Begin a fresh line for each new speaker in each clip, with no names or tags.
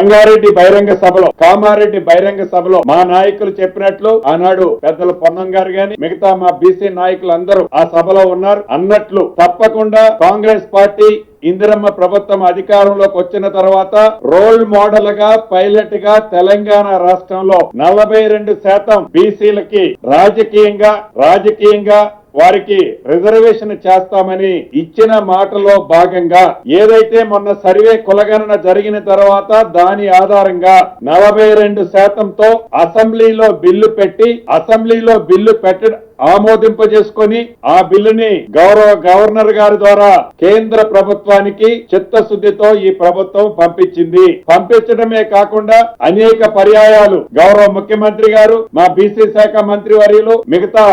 రంగారెడ్డి బహిరంగ సభలో కామారెడ్డి బహిరంగ సభలో మా నాయకులు చెప్పినట్లు ఆనాడు పెద్దల పొన్నం గారు గాని మిగతా మా బీసీ నాయకులు అందరూ ఆ సభలో ఉన్నారు. అన్నట్లు తప్పకుండా కాంగ్రెస్ పార్టీ ఇందిరమ్మ ప్రభుత్వం అధికారంలోకి వచ్చిన తర్వాత రోల్ మోడల్గా పైలట్గా తెలంగాణ రాష్ట్రంలో నలభై రెండు శాతం బీసీలకి రాజకీయంగా రాజకీయంగా వారికి రిజర్వేషన్ చేస్తామని ఇచ్చిన మాటలో భాగంగా ఏదైతే మొన్న సర్వే కులగణన జరిగిన తర్వాత దాని ఆధారంగా నలభై రెండు శాతంతో అసెంబ్లీలో బిల్లు పెట్టి అసెంబ్లీలో బిల్లు పెట్ట ఆమోదింపజేసుకొని ఆ బిల్లుని గౌరవ గవర్నర్ గారి ద్వారా కేంద్ర ప్రభుత్వానికి చిత్తశుద్ధితో ఈ ప్రభుత్వం పంపించింది. పంపించడమే కాకుండా అనేక పర్యాయాలు గౌరవ ముఖ్యమంత్రి గారు మా బీసీ శాఖ మంత్రి వర్యులు మిగతా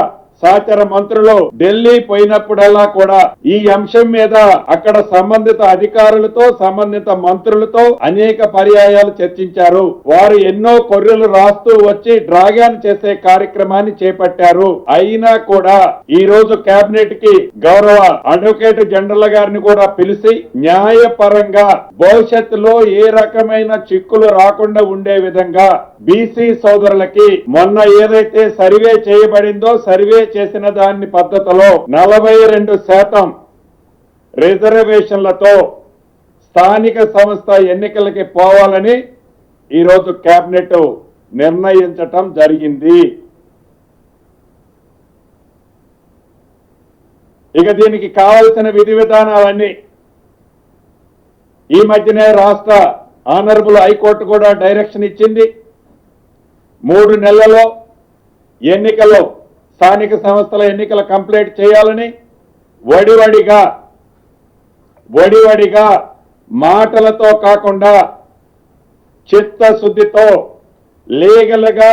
సహచర మంత్రులు ఢిల్లీ పోయినప్పుడల్లా కూడా ఈ అంశం మీద అక్కడ సంబంధిత అధికారులతో సంబంధిత మంత్రులతో అనేక పర్యాయాలు చర్చించారు. వారు ఎన్నో కొర్రెలు రాస్తూ వచ్చి డ్రాగన్ చేసే కార్యక్రమాన్ని చేపట్టారు. అయినా కూడా ఈ రోజు కేబినెట్కి గౌరవ అడ్వకేట్ జనరల్ గారిని కూడా పిలిచి న్యాయపరంగా భవిష్యత్తులో ఏ రకమైన చిక్కులు రాకుండా ఉండే విధంగా బీసీ సోదరులకి మొన్న ఏదైతే సర్వే చేయబడిందో సర్వే చేసిన దాని పద్ధతిలో నలభై రెండు శాతం రిజర్వేషన్లతో స్థానిక సంస్థ ఎన్నికలకి పోవాలని ఈరోజు కేబినెట్ నిర్ణయించటం జరిగింది. ఇక దీనికి కావలసిన విధి విధానాలన్నీ ఈ మధ్యనే రాష్ట్ర ఆనరబుల్ హైకోర్టు కూడా డైరెక్షన్ ఇచ్చింది. మూడు నెలల్లో ఎన్నికల్లో స్థానిక సంస్థల ఎన్నికల కంప్లీట్ చేయాలని వడివడిగా వడివడిగా మాటలతో కాకుండా చిత్తశుద్ధితో లీగల్గా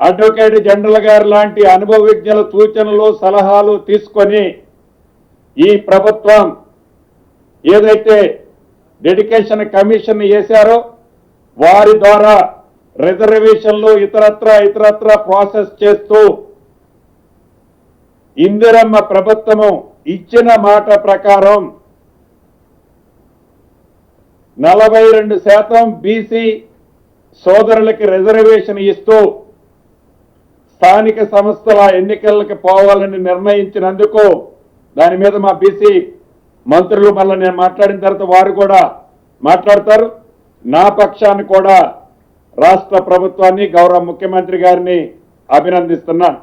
అడ్వకేట్ జనరల్ గారు లాంటి అనుభవజ్ఞుల సూచనలు సలహాలు తీసుకొని ఈ ప్రభుత్వం ఏదైతే డెడికేషన్ కమిషన్ వేశారో వారి ద్వారా రిజర్వేషన్లు ఇతరత్ర ఇతరత్ర ప్రాసెస్ చేస్తూ ఇందిరమ్మ ప్రభుత్వము ఇచ్చిన మాట ప్రకారం నలభై రెండు శాతం బీసీ సోదరులకి రిజర్వేషన్ ఇస్తూ స్థానిక సంస్థల ఎన్నికలకు పోవాలని నిర్ణయించినందుకు దాని మీద మా బీసీ మంత్రులు మళ్ళీ నేను మాట్లాడిన తర్వాత వారు కూడా మాట్లాడతారు. నా పక్షాన్ని కూడా రాష్ట్ర ప్రభుత్వాన్ని గౌరవ ముఖ్యమంత్రి గారిని అభినందిస్తున్నాను.